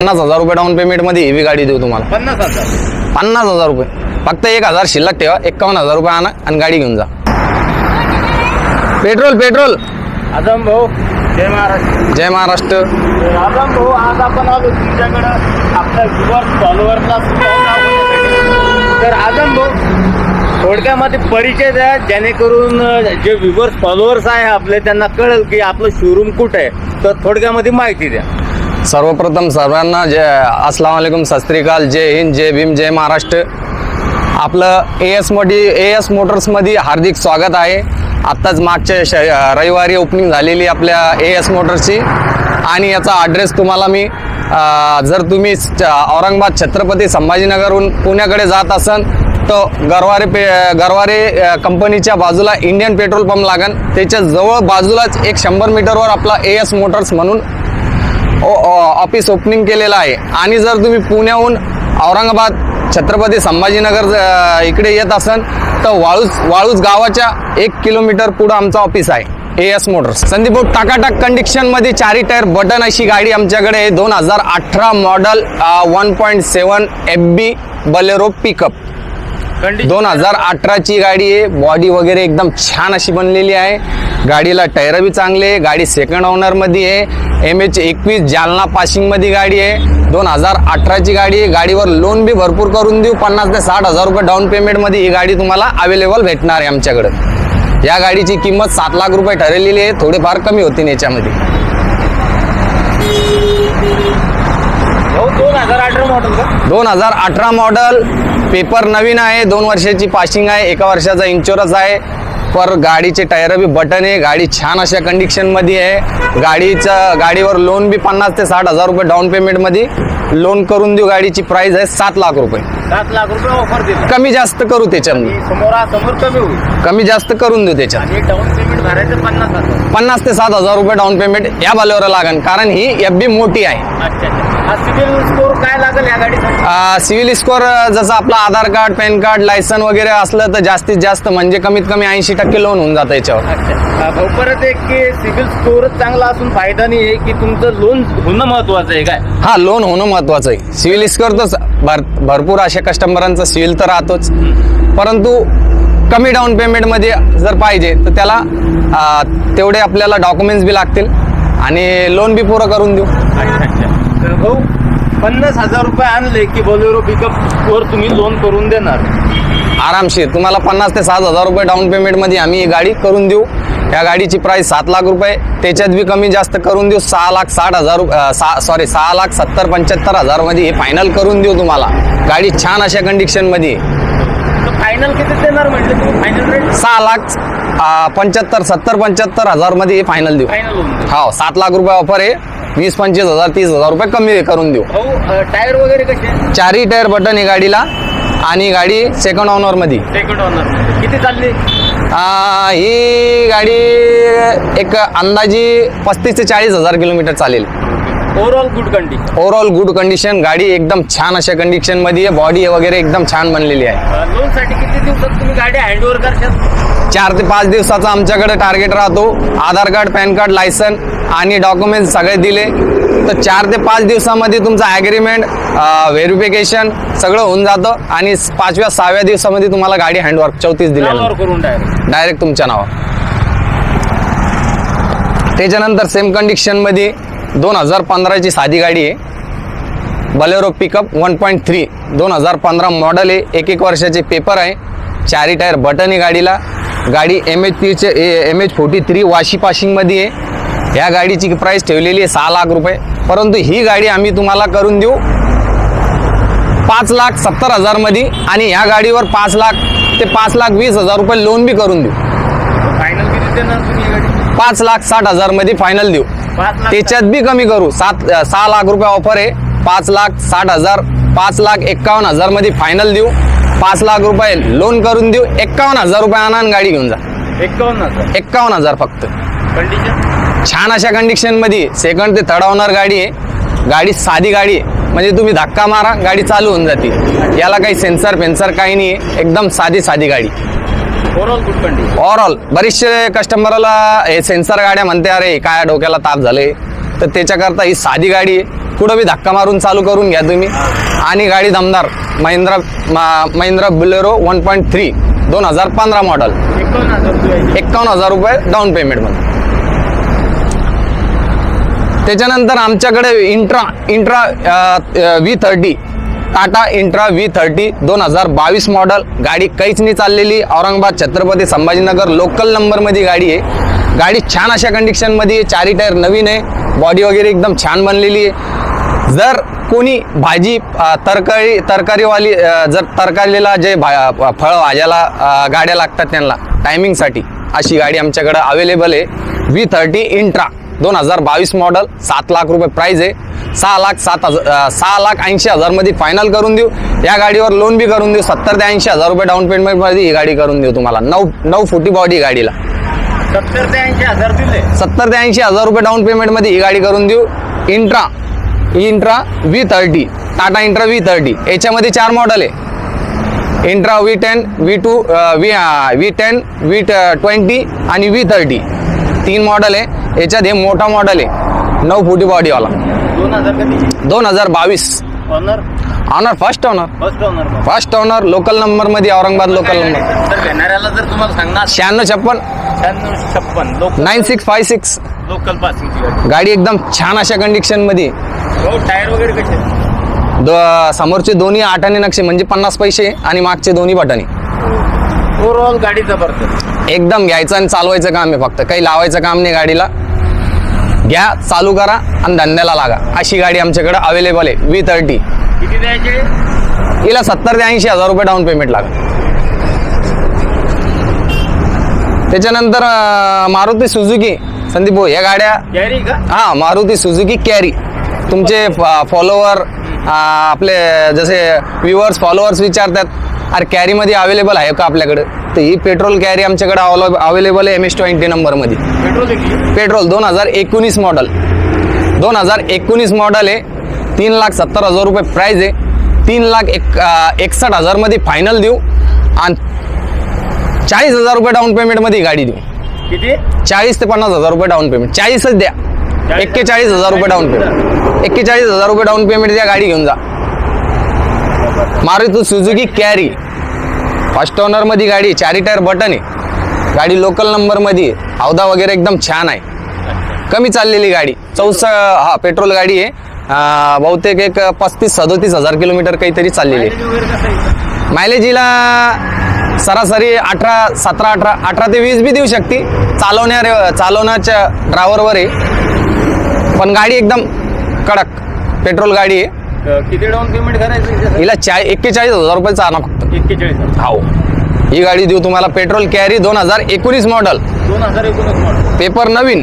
पन्नास हजार रुपये डाऊन पेमेंटमध्ये हेवी गाडी देऊ तुम्हाला. पन्नास हजार. पन्नास हजार रुपये. फक्त एक हजार शिल्लक ठेवा एक्कावन्न हजार रुपये आणा आणि गाडी घेऊन जा. Petrol petrol. आजम भाऊ जय महाराष्ट्र. जय महाराष्ट्र. आजम भाऊ आज आपण आलो तुमच्याकडं. आपल्या व्ह्युअर्स फॉलोअर्सला तर आजम भाऊ थोडक्यामध्ये परिचय द्या जेणेकरून अं, जे व्ह्युअर्स फॉलोअर्स आहे आपले त्यांना कळेल की आपलं शोरूम कुठं आहे. तर थोडक्यामध्ये माहिती द्या. सर्वप्रथम सर्वांना जय. अस्सलाम वालेकुम सस्त्रीकाल जय हिंद जय भीम जय महाराष्ट्र. आपलं ए एस मोटी ए एस मोटर्समध्ये हार्दिक स्वागत आहे. आत्ताच मागच्या श रविवारी ओपनिंग झालेली आपल्या ए एस मोटर्सची आणि याचा ॲड्रेस तुम्हाला मी जर तुम्ही च- औरंगाबाद छत्रपती संभाजीनगरहून पुण्याकडे जात असाल तर गरवारे पे गरवारे कंपनीच्या बाजूला इंडियन पेट्रोल पंप लागन. त्याच्याजवळ बाजूलाच एक शंभर मीटरवर आपला ए एस मोटर्स म्हणून ऑफिस ओपनिंग केलेलं आहे. आणि जर तुम्ही पुण्याहून औरंगाबाद छत्रपती संभाजीनगर इकडे येत असाल तर वाळूज वाळूज गावाच्या एक किलोमीटर पुढं आमचं ऑफिस आहे ए एस मोटर्स संदीप भाऊ टाकाटाक कंडिशनमध्ये चारी टायर बटन अशी गाडी आमच्याकडे आहे. दोन हजार अठरा model one point seven F B Bolero pickup दोन हजार अठराची गाडी आहे. बॉडी वगैरे एकदम छान अशी बनलेली आहे. गाडीला टायर बी चांगले आहे गाडी सेकंड ओनरमध्ये आहे. एम एच एकवीस जालना पासिंगमध्ये गाडी आहे. दोन हजार अठराची गाडी आहे. गाडीवर लोन बी भरपूर करून देऊ. पन्नास ते साठ हजार रुपये डाऊन पेमेंटमध्ये ही गाडी तुम्हाला अवेलेबल भेटणार आहे आमच्याकडं. या गाडीची किंमत सात लाख रुपये ठरलेली आहे. थोडेफार कमी होतील याच्यामध्ये. दोन हजार अठरा मॉडल पेपर नवीन आहे. दोन वर्षाची पासिंग आहे. एका वर्षाचा इन्शुरन्स आहे. पर गाडीचे टायर बी बटन आहे. गाडी छान अशा कंडिशनमध्ये आहे. गाडीचं गाडीवर लोन बी पन्नास ते साठ हजार रुपये डाऊन पेमेंटमध्ये लोन करून देऊ गाडीची प्राइस आहे सात लाख रुपये. सात लाख रुपये ऑफर दिला. कमी जास्त करू त्याच्यामध्ये समोर समोर कमी होईल. कमी जास्त करून देऊ त्याच्यात. आणि डाऊन पेमेंट भरायचं पन्नास हजार. पन्नास ते सात हजार रुपये डाऊन पेमेंट या बालेवर लागेल कारण ही एफ बी मोठी आहे. अच्छा अच्छा. हा सिबिल स्कोर काय लागेल या गाडीचा? सिव्हिल स्कोअर जसं आपलं Aadhaar card PAN card licence वगैरे असलं तर जास्तीत जास्त म्हणजे कमीत कमी ऐंशी टक्के लोन होऊन जातं याच्यावर. भाऊ परत एक की सिबिल स्कोरच चांगला असून फायदा नाही आहे की तुमचं लोन होणं महत्वाचं आहे काय? हा लोन होणं महत्वाचं आहे. सिव्हिल स्कोअर तर भर भरपूर अशा कस्टमरांचा सिव्हिल तर राहतोच. परंतु कमी डाऊन पेमेंटमध्ये जर पाहिजे तर त्याला आ, तेवढे आपल्याला डॉक्युमेंट्स बी लागतील आणि लोन बी पुरं करून देऊ. तर भाऊ पन्नास हजार रुपये आणले की बोलेरो पिकअप वर तुम्ही लोन करून देणार. आरामशीर. तुम्हाला पन्नास ते सात हजार रुपये डाऊन पेमेंटमध्ये आम्ही ही गाडी करून देऊ. या गाडीची प्राइस सात लाख रुपये. त्याच्यात बी कमी जास्त करून देऊ सहा लाख साठ हजार रुप- अं, सहा सॉरी सहा लाख सत्तर पंच्याहत्तर हजारमध्ये हे फायनल करून देऊ तुम्हाला. गाडी छान अशा कंडिशनमध्ये फायनल किती देणार म्हटलं तुम्ही? फायनल रेट सहा लाख पंच्याहत्तर सत्तर पंच्याहत्तर हजारमध्ये हे फायनल देऊ. हो सात लाख रुपये ऑफर आहे. वीस पंचवीस हजार तीस हजार रुपये कमी करून देऊ. टायर वगैरे कसे चारही टायर बटन आहे गाडीला. आणि गाडी सेकंड ऑनरमध्ये सेकंड ऑनर किती चालली? ही गाडी एक अंदाजी पस्तीस ते चाळीस हजार किलोमीटर चालेल. Overall good condition overall good condition गाडी एकदम छान अशा कंडिशनमध्ये आहे. बॉडी वगैरे एकदम छान बनलेली आहे. लोनसाठी किती दिवसात तुम्ही गाडी हँडओव्हर करशाल? चार ते पाच दिवसाचा आमच्याकडे टार्गेट राहतो. Aadhaar card PAN card licence आणि डॉक्युमेंट सगळे दिले. तर चार ते पाच दिवसामध्ये तुमचं ॲग्रीमेंट व्हेरिफिकेशन सगळं होऊन जातं आणि पाचव्या सहाव्या दिवसामध्ये तुम्हाला गाडी हँडवर्क चौतीस नावावर करून टायर डायरेक्ट तुमच्या नावावर. त्याच्यानंतर सेम कंडिशनमध्ये दोन हजार पंधराची साधी गाडी आहे. Bolero pickup one point three दोन हजार पंधरा मॉडल आहे. एक एक वर्षाचे पेपर आहे. चारी टायर बटन आहे गाडीला. गाडी एम एच पीचे M H forty three Vashi पाशिंगमध्ये आहे. या गाडीची प्राईस ठेवलेली आहे सहा लाख रुपये. परंतु ही गाडी आम्ही तुम्हाला करून देऊ. पाच लाख सत्तर हजारमध्ये आणि ह्या गाडीवर पाच लाख ते पाच लाख वीस हजार रुपये लोन बी करून देऊ. फायनल किती देणार तुम्ही गाडी? पाच लाख साठ हजारमध्ये फायनल देऊ. पाच लाख त्याच्यात बी कमी करू. सात सहा लाख रुपये ऑफर आहे. पाच लाख साठ हजार पाच लाख एक्कावन्न हजारमध्ये फायनल देऊ. पाच लाख रुपये लोन करून देऊ. एक्कावन्न हजार रुपये आणा आणि गाडी घेऊन जा. एकावन्न हजार. एक्कावन्न हजार फक्त. कंडिशन छान अशा कंडिशनमध्ये सेकंड ते थर्ड ऑनर गाडी आहे. गाडी साधी गाडी आहे. म्हणजे तुम्ही धक्का मारा गाडी चालू होऊन जाते. याला काही सेन्सर फेन्सर काही नाही आहे एकदम साधी साधी गाडी. ओव्हरऑल गुड कंडिशन ओव्हरऑल बरेचसे कस्टमरला हे सेन्सर गाड्या म्हणते अरे काय डोक्याला ताप झाले तर त्याच्याकरता ही साधी गाडी आहे. कुठं बी धक्का मारून चालू करून घ्या तुम्ही. आणि गाडी दमदार. Mahindra Mahindra Bolero one point three दोन हजार पंधरा मॉडल एकावन्न हजार रुपये. एक्कावन्न हजार रुपये डाऊन पेमेंटमध्ये त्याच्यानंतर आमच्याकडे Intra Intra V thirty Tata Intra V thirty दोन हजार बावीस मॉडल गाडी काहीच नाही चाललेली. औरंगाबाद छत्रपती संभाजीनगर लोकल नंबरमध्ये गाडी आहे. गाडी छान अशा कंडिशनमध्ये आहे. चारी टायर नवीन आहे. बॉडी वगैरे एकदम छान बनलेली आहे. जर कोणी भाजी तरकारी तरकारीवाली जर तरकारीला जे भा फळ भाज्याला गाड्या लागतात त्यांना टायमिंगसाठी अशी गाडी आमच्याकडं अवेलेबल आहे. V thirty Intra. दोन हजार बावीस मॉडल सात लाख रुपये प्राईज आहे. सहा लाख सात हजार सहा लाख ऐंशी हजारमध्ये फायनल करून देऊ. या गाडीवर लोन बी करून देऊ. सत्तर ते ऐंशी हजार रुपये डाऊन पेमेंटमध्ये ही गाडी करून देऊ तुम्हाला. नऊ नऊ फुटी बॉडी गाडीला. सत्तर ते ऐंशी हजार दिले. सत्तर ते ऐंशी हजार रुपये डाऊन पेमेंटमध्ये ही गाडी करून देऊ. Intra Intra V thirty Tata Intra V thirty याच्यामध्ये चार मॉडेल आहे. Intra V ten V two V V ten V twenty आणि व्ही थर्टी तीन मॉडेल आहे. याच्यात हे मोठा मॉडेल आहे. नऊ फुटी बॉडीवाला दोन हजार दोन हजार बावीस. Owner owner first owner first owner local नंबरमध्ये औरंगाबाद लोकल नंबर तर घेणाऱ्याला जर तुम्हाला सांगणार. शहाण्णव छप्पन. शहाण्णव छप्पन. Nine six five six local पासिंगची गाडी. एकदम छान अशा कंडिशनमध्ये हो टायर वगैरे कसे? दो समोरचे दोन्ही आठाने नक्षे म्हणजे पन्नास पैसे आणि मागचे दोन्ही बटणे ओव्हरऑल गाडी जबरदस्त. एकदम घ्यायचं आणि चालवायचं काम आहे फक्त. काही लावायचं काम नाही गाडीला. घ्या चालू करा आणि धंद्याला लागा. अशी गाडी आमच्याकडे अवेलेबल आहे. व्ही थर्टी किती द्यायचे? हिला सत्तर ते ऐंशी हजार रुपये डाऊन पेमेंट लागा त्याच्यानंतर मारुती सुझुकी संदीप भाऊ या गाड्या कॅरी का? हा मारुती सुझुकी कॅरी तुमचे फॉलोवर आपले जसे व्ह्युअर्स फॉलोअर्स विचारतात अरे कॅरीमध्ये अवेलेबल आहे का आपल्याकडे? तर ही पेट्रोल कॅरी आमच्याकडे अवेलेबल आहे एम एस ट्वेंटी नंबरमध्ये. पेट्रोल पेट्रोल दोन हजार एकोणीस मॉडल दोन हजार एकोणीस मॉडल आहे. तीन लाख सत्तर हजार रुपये प्राईज आहे. तीन लाख एक अं, एकसष्ट हजारमध्ये फायनल देऊ. आणि चाळीस हजार रुपये डाऊन पेमेंटमध्ये गाडी देऊ. किती? चाळीस ते पन्नास हजार रुपये डाऊन पेमेंट चाळीसच द्या. एक्केचाळीस हजार रुपये डाऊन पेमेंट एक्केचाळीस हजार रुपये डाऊन पेमेंट द्या गाडी घेऊन जा. Maruti Suzuki carry. फर्स्ट ओनरमध्ये गाडी चारी टायर बटन आहे. गाडी लोकल नंबरमध्ये हौदा वगैरे एकदम छान आहे. कमी चाललेली गाडी. चौस हा पेट्रोल गाडी आहे. बहुतेक एक पस्तीस सदोतीस हजार किलोमीटर काहीतरी चाललेली आहे. मायलेजीला सरासरी अठरा सतरा अठरा अठरा ते वीस बी देऊ शकते. चालवण्या चालवण्याच्या ड्रायव्हरवर आहे. पण गाडी एकदम कडक. पेट्रोल गाडी आहे. किती डाऊन पेमेंट करायचं हिला चा एक्केचाळीस हजार रुपये आणा फक्त. एक्केचाळीस हो ही गाडी देऊ तुम्हाला पेट्रोल कॅरी दोन हजार एकोणीस मॉडल दोन हजार एकोणीस मॉडल पेपर नवीन.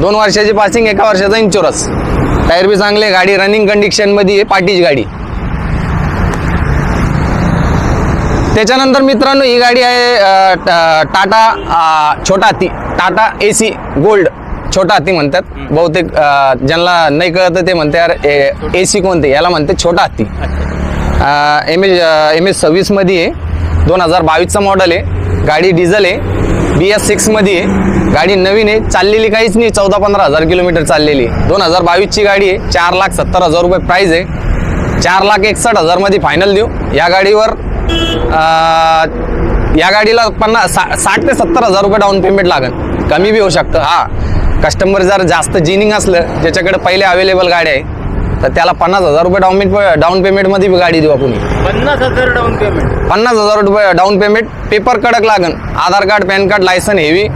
दोन वर्षाची पासिंग एका वर्षाचा इन्शुरन्स टायर बी चांगले गाडी रनिंग कंडिशनमध्ये आहे पार्टीची गाडी. त्याच्यानंतर मित्रांनो ही गाडी आहे अ, टा- टाटा अ, छोटा हत्ती टाटा ए सी गोल्ड छोटा हत्ती म्हणतात. बहुतेक ज्यांना नाही कळतं ते म्हणते यार ए सी कोणते याला म्हणते छोटा हत्ती. एम एच एम एच सव्वीसमध्ये आहे. दोन हजार बावीसचं मॉडल आहे. गाडी डिझेल आहे. बी एस सिक्समध्ये आहे. गाडी नवीन आहे. चाललेली काहीच नाही. चौदा पंधरा हजार किलोमीटर चाललेली आहे. दोन हजार बावीसची गाडी आहे. चार लाख सत्तर हजार रुपये प्राईज आहे. चार लाख एकसष्ट हजारमध्ये फायनल देऊ. या गाडीवर या गाडीला पन्नास सा साठ ते सत्तर हजार रुपये डाऊन पेमेंट लागेल. कमी बी होऊ शकतं. हा. कस्टमर जर जास्त जिनिंग असलं ज्याच्याकडे पहिले अवेलेबल गाडी आहे तर त्याला पन्नास हजार रुपये डाऊन पेमेंट डाऊन पेमेंटमध्ये गाडी देऊ आपण. पन्नास हजार डाऊन पेमेंट पन्नास हजार रुपये डाऊन पेमेंट पेपर कडक लागन. Aadhaar card PAN card licence heavy.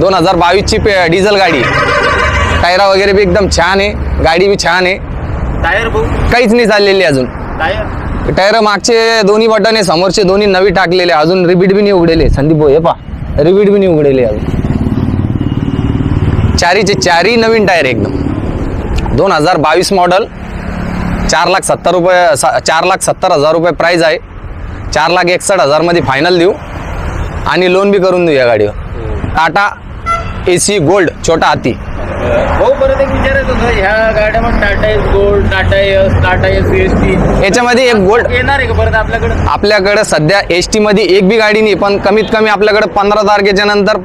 दोन हजार बावीसची पे डिझेल गाडी. टायरा वगैरे बी एकदम छान आहे. गाडी बी छान आहे. टायर काहीच नाही चाललेली अजून. टायर? टायर मागचे दोन्ही बटन आहे समोरचे दोन्ही नवी टाकलेले अजून रिपीट बी नाही उघडेले. संदीप भाऊ हे पा रिपीट बी नाही उघडेले अजून. चारीचे चारही नवीन टायर एकदम. दोन हजार बावीस मॉडल चार लाख सत्तर रुपये सा- चार लाख सत्तर हजार रुपये प्राईज आहे. चार लाख एकसष्ट हजारमध्ये फायनल देऊ. आणि लोन बी करून देऊ या गाडीवर. टाटा ए सी गोल्ड छोटा हाती. भाऊ परत एक विचारायचं होतं ह्या गाड्यामध्ये Tata Ace gold Tata Ace Tata Ace S T याच्यामध्ये एक गोल्ड येणार आहे का परत आपल्याकडे? आपल्याकडे सध्या एसमध्ये एक बी गाडी नाही पण कमीत कमी आपल्याकडे पंधरा तारखेच्या नंतर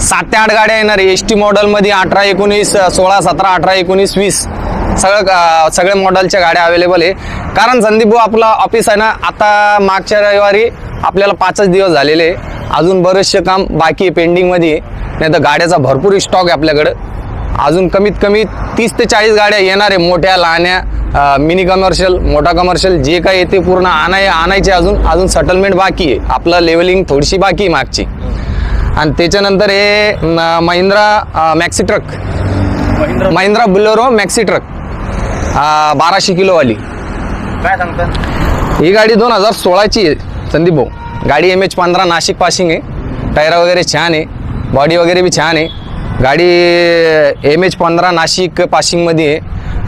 सात ते आठ गाड्या येणार आहे. एस टी मॉडेलमध्ये अठरा एकोणीस सोळा सतरा अठरा एकोणीस वीस सगळं का- सगळ्या मॉडेलच्या गाड्या अवेलेबल आहे. कारण संदीप भाऊ आपला ऑफिस आहे ना आता मागच्या रविवारी आपल्याला पाचच दिवस झालेले आहे. अजून बरेचसे काम बाकी आहे पेंडिंगमध्ये नाही तर गाड्याचा भरपूर स्टॉक आहे आपल्याकडं. अजून कमीत कमी तीस ते चाळीस गाड्या येणार आहे मोठ्या लहान्या मिनी कमर्शियल मोठा कमर्शियल जे काही येते पूर्ण आणाय आणायचे अजून अजून सेटलमेंट बाकी आहे. आपलं लेवलिंग थोडीशी बाकी आहे मागची. आणि त्याच्यानंतर हे Mahindra Maxi truck Mahindra? Bolero Maxi truck बाराशे किलोवाली काय सांगतात ही गाडी दोन हजार सोळाची आहे संदीप भाऊ. गाडी एम एच पंधरा नाशिक पासिंग आहे. टायरा वगैरे छान आहे. बॉडी वगैरे बी छान आहे. गाडी एम एच पंधरा नाशिक पासिंगमध्ये आहे.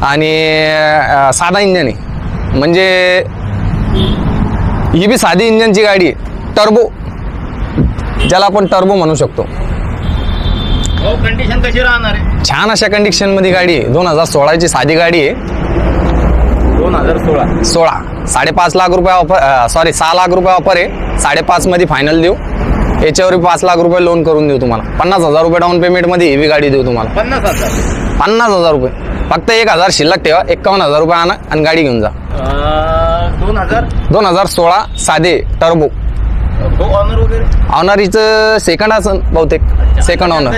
आणि साधा इंजन आहे. म्हणजे ही बी साधी इंजनची गाडी आहे. टर्बो ज्याला आपण टर्बो म्हणू शकतो. कंडिशन कशी राहणार आहे? छान अशा कंडिशनमध्ये गाडी आहे. दोन हजार सोळाची साधी गाडी आहे. दोन हजार सोळा. सोळा. साडेपाच लाख रुपये ऑफर सॉरी सहा लाख रुपये ऑफर आहे. साडेपाच मध्ये फायनल देऊ. याच्यावर पाच लाख रुपये लोन करून देऊ तुम्हाला. पन्नास हजार रुपये डाऊन पेमेंटमध्ये हेवी गाडी देऊ तुम्हाला. पन्नास हजार. पन्नास हजार रुपये. फक्त एक हजार शिल्लक ठेवा. एक्कावन्न हजार रुपये आणा आणि गाडी घेऊन जा. दोन हजार? दोन हजार सोळा साधे टर्बो ऑनर वगैरे? ऑनरीचं सेकंड असं बहुतेक. सेकंड ऑनर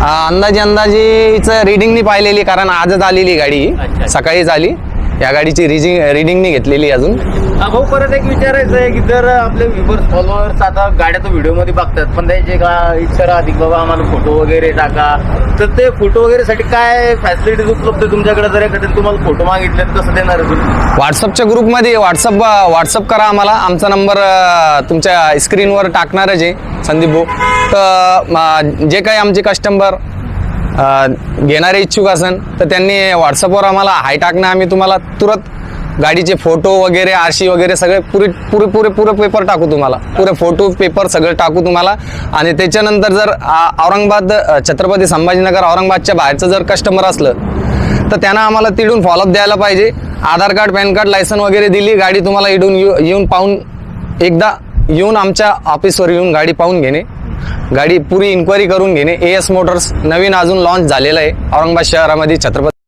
अंदाजे अंदाजे हिचं रिडिंगनी पाहिलेली कारण आजच आलेली गाडी. सकाळीच आली. या गाडीची रिजिंग रिडिंगनी घेतलेली अजून. हा भाऊ परत एक विचारायचं आहे की जर आपले व्ह्युअर्स फॉलोअर्स आता गाड्या तर व्हिडिओमध्ये बघतात पण त्यांची का इच्छा राहते की बाबा आम्हाला फोटो वगैरे टाका? तर ते फोटो वगैरे साठी काय फॅसिलिटीज उपलब्ध आहे तुमच्याकडे? जर एखाद्याने तुम्हाला फोटो मागितले तर कसं देणार आहे तुम्ही? व्हॉट्सअपच्या ग्रुपमध्ये व्हॉट्सअप व्हॉट्सअप करा आम्हाला. आमचा नंबर तुमच्या स्क्रीनवर टाकणारच आहे संदीप भाऊ. तर म, जे काही आमचे कस्टमर घेणारे इच्छुक असन तर त्यांनी व्हॉट्सअपवर आम्हाला हाय टाकणं आम्ही तुम्हाला तुरंत गाडीचे फोटो वगैरे आरशी वगैरे सगळे पुरे पुरे पुरे पुरे पेपर टाकू तुम्हाला. पुरे फोटो पेपर सगळं टाकू तुम्हाला. आणि त्याच्यानंतर जर औरंगाबाद छत्रपती संभाजीनगर औरंगाबादच्या बाहेरचं जर कस्टमर असलं तर त्यांना आम्हाला तिडून फॉलोअप द्यायला पाहिजे. Aadhaar card PAN card licence वगैरे दिली गाडी तुम्हाला इडून येऊ- येऊन पाहून एकदा येऊन आमच्या ऑफिसवर येऊन गाडी पाहून घेणे. गाडी पुरी इन्क्वायरी करून घेणे ए एस मोटर्स नवीन अजून लॉन्च झालेलं आहे. औरंगाबाद शहरामध्ये छत्रपती